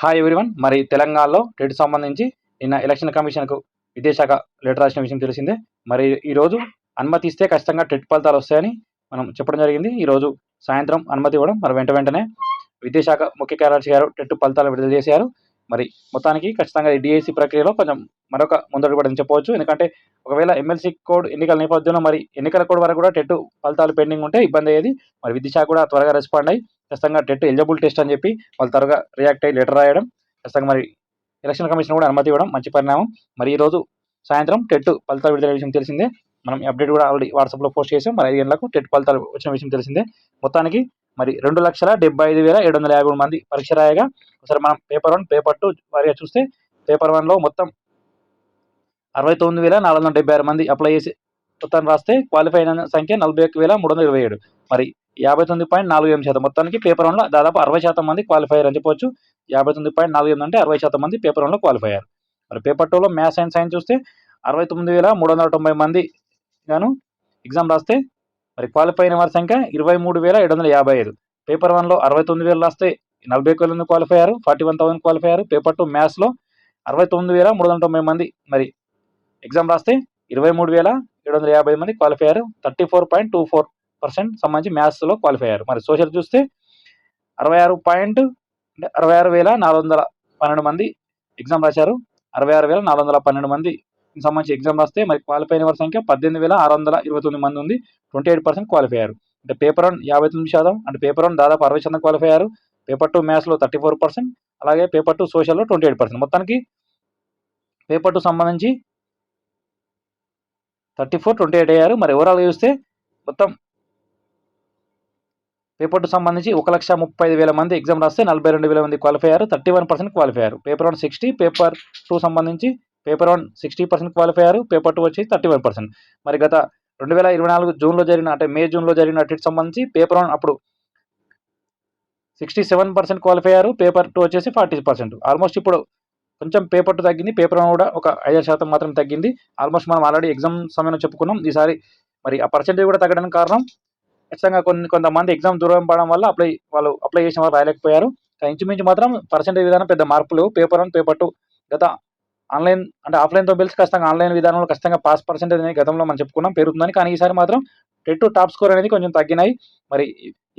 Hi everyone మరి తెలంగాణలో red సంబంధించి నిన్న ఎలక్షన్ కమిషన్కు విదేశాఖ లెటర్ రాసిన విషయం తెలిసిందే. మరి ఈరోజు అనుమతి ఇస్తే ఖచ్చితంగా టెట్ ఫలితాలు వస్తాయని మనం చెప్పడం జరిగింది. ఈరోజు సాయంత్రం అనుమతి ఇవ్వడం మరి వెంట వెంటనే విదేశాఖ ముఖ్య కార్యదర్శి గారు టెట్ ఫలితాలు విడుదల చేశారు. మరి మొత్తానికి ఖచ్చితంగా ఈ డిఎస్సి ప్రక్రియలో కొంచెం మరొక ముందడుగు పడని చెప్పవచ్చు. ఎందుకంటే ఒకవేళ ఎమ్మెల్సీ కోడ్ ఎన్నికల నేపథ్యంలో మరి ఎన్నికల కోడ్ వరకు కూడా టెట్ ఫలితాలు పెండింగ్ ఉంటే ఇబ్బంది అయ్యేది. మరి విద్యాశాఖ కూడా త్వరగా రెస్పాండ్ అయ్యి ఖచ్చితంగా టెట్ ఎలిజిబుల్ టెస్ట్ అని చెప్పి వాళ్ళు త్వరగా రియాక్ట్ అయ్యి లెటర్ రాయడం ఖచ్చితంగా మరి ఎలక్షన్ కమిషన్ కూడా అనుమతి ఇవ్వడం మంచి పరిణామం. మరి ఈరోజు సాయంత్రం టెట్ ఫలితాలు విడుదల విషయం తెలిసిందే. మనం అప్డేట్ కూడా ఆల్రెడీ వాట్సాప్లో పోస్ట్ చేసాం. మరి ఐదు గంటలకు టెట్ ఫలితాలు వచ్చిన విషయం తెలిసిందే. మొత్తానికి మరి రెండు లక్షల డెబ్బై ఐదు వేల ఏడు వందల యాభై మూడు మంది పరీక్ష రాయగా ఒకసారి మనం పేపర్ వన్ పేపర్ టూ వారిగా చూస్తే పేపర్ వన్లో మొత్తం అరవై తొమ్మిది వేల నాలుగు వందల డెబ్బై ఆరు మంది అప్లై చేసి మొత్తాన్ని రాస్తే క్వాలిఫై అయిన సంఖ్య నలభై ఒక్క వేల మూడు వందల ఇరవై ఏడు. మరి యాభై తొమ్మిది పాయింట్ నాలుగు ఎనిమిది శాతం మొత్తానికి పేపర్ వన్లో దాదాపు అరవై శాతం మంది క్వాలిఫై అని చెప్పొచ్చు. యాభై తొమ్మిది పాయింట్ నాలుగు ఎనిమిది అంటే అరవై శాతం మంది పేపర్ వన్లో క్వాలిఫై అయ్యారు మరి పేపర్ టూలో మ్యాథ్స్ అండ్ సైన్స్ చూస్తే అరవై తొమ్మిది వేల మూడు వందల తొంభై మంది గాను ఎగ్జామ్ రాస్తే మరి క్వాలిఫై అయిన వారి సంఖ్య ఇరవై మూడు వేల ఏడు వందల యాభై ఐదు. పేపర్ వన్లో అరవై తొమ్మిది వేలు రాస్తే నలభై ఒక్క వేల క్వాలిఫై అయ్యారు ఫార్టీ వన్ థౌసండ్ క్వాలిఫై అయ్యారు పేపర్ టూ మ్యాథ్స్లో అరవై తొమ్మిది వేల మూడు వందల తొంభై మంది మరి ఎగ్జామ్ రాస్తే ఇరవై మూడు వేల ఏడు వందల యాభై మంది క్వాలిఫై అయ్యారు thirty four point two four percent సంబంధించి మ్యాథ్స్లో క్వాలిఫై అయ్యారు మరి సోషల్ చూస్తే అరవై ఆరు పాయింట్ అంటే అరవై ఆరు వేల నాలుగు వందల పన్నెండు మంది ఎగ్జామ్ రాశారు. అరవై ఆరు వేల నాలుగు వందల పన్నెండు మంది సంబంధించి ఎగ్జామ్ రాస్తే మరి క్వాలిఫై అయిన వారి సంఖ్య పద్దెనిమిది వేల ఆరు వందల ఇరవై తొమ్మిది మంది ఉంది. ట్వంటీ ఎయిట్ పర్సెంట్ క్వాలిఫై అయ్యారు అంటే పేపర్ వన్ యాభై తొమ్మిది శాతం అంటే పేపర్ వన్ దాదాపు అరవై శాతం క్వాలిఫై అయ్యారు పేపర్ టూ మ్యాథ్స్లో థర్టీ ఫోర్ పర్సెంట్ అలాగే పేపర్ టూ సోషల్లో ట్వంటీ ఎయిట్ పర్సెంట్ మొత్తానికి పేపర్ టూ సంబంధించి థర్టీ ఫోర్ ట్వంటీ ఎయిట్ అయ్యారు. మరి ఓవరాల్గా చూస్తే మొత్తం పేపర్కు సంబంధించి ఒక లక్ష ముప్పై ఐదు వేల మంది ఎగ్జామ్ రాస్తే నలభై రెండు వేల మంది క్వాలిఫై అయ్యారు. థర్టీ వన్ పర్సెంట్ క్వాలిఫై అయ్యారు. Paper one sixty paper two సంబంధించి paper one sixty percent qualify అయ్యారు. పేపర్ టూ వచ్చి థర్టీ వన్ పర్సెంట్. మరి గత రెండు వేల ఇరవై నాలుగు జూన్లో జరిగిన అంటే మే జూన్లో జరిగిన అటు సంబంధించి పేపర్ వన్ అప్పుడు సిక్స్టీ సెవెన్ పర్సెంట్ క్వాలిఫై అయ్యారు. పేపర్ టూ వచ్చేసి ఫార్టీ పర్సెంట్. ఆల్మోస్ట్ ఇప్పుడు కొంచెం పేపర్ తగ్గింది. పేపర్ కూడా ఒక ఐదు శాతం మాత్రం తగ్గింది. ఆల్మోస్ట్ మనం ఆల్రెడీ ఎగ్జామ్ సమయంలో చెప్పుకున్నాం. ఈసారి మరి ఆ పర్సెంటేజ్ కూడా తగ్గడానికి కారణం ఖచ్చితంగా కొన్ని కొంతమంది ఎగ్జామ్ దూరం పడడం వల్ల అప్లై వాళ్ళు అప్లై చేసిన వాళ్ళు రాయలేకపోయారు. ఇంచుమించు మాత్రం పర్సంటేజ్ విధానం పెద్ద మార్పులు పేపర్ వన్ పేపర్ టూ గత ఆన్లైన్ అంటే ఆఫ్లైన్తో పిలిచి ఖచ్చితంగా ఆన్లైన్ విధానంలో ఖచ్చితంగా పాస్ పర్సెంటేజ్ అనేది గతంలో మనం చెప్పుకున్నాం. పెరుగుతుందని కానీ ఈసారి మాత్రం టెట్ టాప్ స్కోర్ అనేది కొంచెం తగ్గినాయి. మరి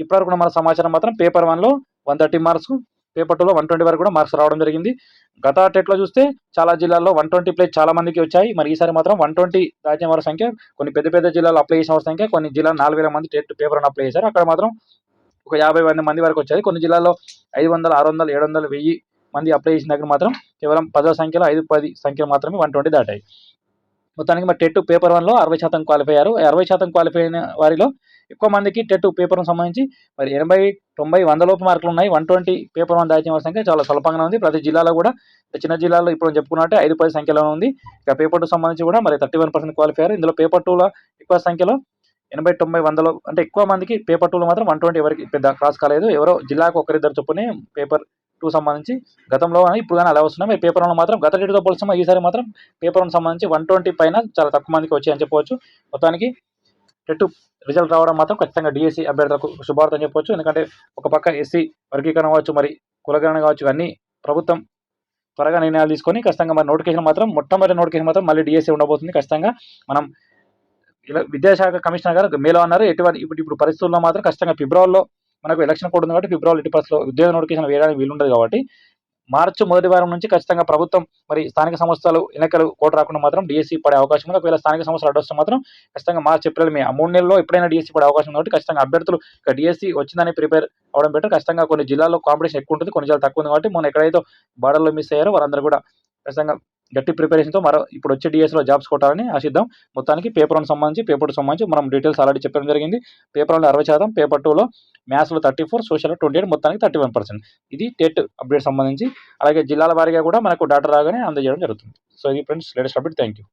ఇప్పటివరకు మన సమాచారం మాత్రం పేపర్ వన్లో వన్ థర్టీ మార్క్స్ పేపర్లో వన్ ట్వంటీ వరకు కూడా మార్క్స్ రావడం జరిగింది. గత టెట్లో చూస్తే చాలా జిల్లాల్లో వన్ ట్వంటీ ప్లేస్ చాలా మందికి వచ్చాయి. మరి ఈసారి మాత్రం వన్ ట్వంటీ దాచిన వారి సంఖ్య కొన్ని పెద్ద పెద్ద జిల్లాలో అప్లై చేసిన వారి సంఖ్య కొన్ని జిల్లాలో నాలుగు వేల మంది టెట్ పేపర్ను అప్లై చేశారు. అక్కడ మాత్రం ఒక యాభై వంద మంది వరకు వచ్చాయి. కొన్ని జిల్లాల్లో ఐదు వందలు ఆరు వందలు ఏడు వందలు వెయ్యి మంది అప్లై చేసిన దగ్గర మాత్రం కేవలం పదో సంఖ్యలో ఐదు పది సంఖ్యలు మాత్రమే వన్ ట్వంటీ దాటాయి. మొత్తానికి మరి టెట్ పేపర్ వన్లో అరవై శాతం క్వాలిఫై అయ్యారు. అరవై శాతం క్వాలిఫై అయిన వారిలో ఎక్కువ మందికి టెట్ పేపర్ సంబంధించి మరి ఎనభై తొంభై వంద లోపు మార్కులు ఉన్నాయి. వన్ ట్వంటీ పేపర్ వన్ దాచిన వారి సంఖ్య చాలా స్వల్పంగా ఉంది. ప్రతి జిల్లాలో కూడా చిన్న జిల్లాలో ఇప్పుడు చెప్పుకున్నట్టే ఐదు పది సంఖ్యలో ఉంది. ఇక పేపర్ టూ సంబంధించి కూడా మరి థర్టీ వన్ పర్సెంట్ క్వాలిఫై అయ్యారు. ఇందులో పేపర్ టూలో ఎక్కువ సంఖ్యలో ఎనభై తొంభై వందలో అంటే ఎక్కువ మందికి పేపర్ టూలో మాత్రం వన్ ట్వంటీ ఎవరికి పెద్ద క్రాస్ కాలేదు. ఎవరో జిల్లాకు ఒకరిద్దరు చొప్పునే పేపర్ టూ సంబంధించి గతంలో కానీ ఇప్పుడు కానీ అలా వస్తున్నాయి. మరి పేపర్ వన్ మాత్రం గత డేట్తో పోల్చిన ఈసారి మాత్రం పేపర్ వన్ సంబంధించి వన్ ట్వంటీ పైన చాలా తక్కువ మందికి వచ్చాయని చెప్పవచ్చు. మొత్తానికి టెట్ రిజల్ట్ రావడం మాత్రం ఖచ్చితంగా డిఎస్సి అభ్యర్థులకు శుభార్త చెప్పవచ్చు. ఎందుకంటే ఒక పక్క ఎస్సీ వర్గీకరణ కావచ్చు మరి కులగరణ కావచ్చు అన్నీ ప్రభుత్వం త్వరగా నిర్ణయాలు తీసుకొని ఖచ్చితంగా మరి నోటిఫికేషన్ మాత్రం మొట్టమొదటి నోటిఫికేషన్ మాత్రం మళ్ళీ డిఎస్సీ ఉండబోతుంది. ఖచ్చితంగా మనం ఇలా విద్యాశాఖ కమిషనర్ గారు మేలో అన్నారు ఎటువంటి ఇప్పుడు ఇప్పుడు పరిస్థితుల్లో మాత్రం ఖచ్చితంగా ఫిబ్రవరిలో మనకు ఎలక్షన్ కోడ్ ఉంది కాబట్టి ఫిబ్రవరి ఎట్టి పరిస్థితుల్లో ఉద్యోగ నోటిఫికేషన్ వేయడానికి వీలుండదు కాబట్టి మార్చి మొదటి వారం నుంచి ఖచ్చితంగా ప్రభుత్వం మరి స్థానిక సంస్థలు ఎన్నికలు కోట రాకుండా మాత్రం డిఎస్సీ పడే అవకాశం ఉంది. ఒకవేళ స్థానిక సంస్థలు అడ్డొస్తే మాత్రం ఖచ్చితంగా మార్చి ఏప్రిల్ మే మూడు నెలల్లో ఎప్పుడైనా డిఎస్సీ పడే అవకాశం ఉంది కాబట్టి ఖచ్చితంగా అభ్యర్థులు ఇక డిఎస్సీ వచ్చిందని ప్రిపేర్ అవడం బెటర్. ఖచ్చితంగా కొన్ని జిల్లాల్లో కాంపిటీషన్ ఎక్కువ ఉంటుంది కొన్ని జిల్లాలు తక్కువ ఉంది కాబట్టి మనం ఎక్కడైతే బార్డర్లో మిస్ అయ్యారో వారందరూ కూడా ఖచ్చితంగా గట్టి ప్రిపరేషన్తో మరో ఇప్పుడు వచ్చే డిఎస్లో జాబ్స్ కొట్టాలని ఆశిద్దాం. మొత్తానికి పేపర్ వన్ సంబంధించి పేపర్ టూ సంబంధించి మనం డీటెయిల్స్ ఆల్రెడీ చెప్పడం జరిగింది. పేపర్ వన్లో అరవై శాతం పేపర్ టూలో మ్యాథ్స్లో థర్టీ ఫోర్ సోషల్లో ట్వంటీ ఎయిట్ మొత్తానికి థర్టీ వన్ పర్సెంట్ ఇది టెట్ అప్డేట్ సంబంధించి. అలాగే జిల్లాల వారీగా కూడా మనకు డాటా రాగానే అందజేయడం జరుగుతుంది. సో ఇది friends latest update thank you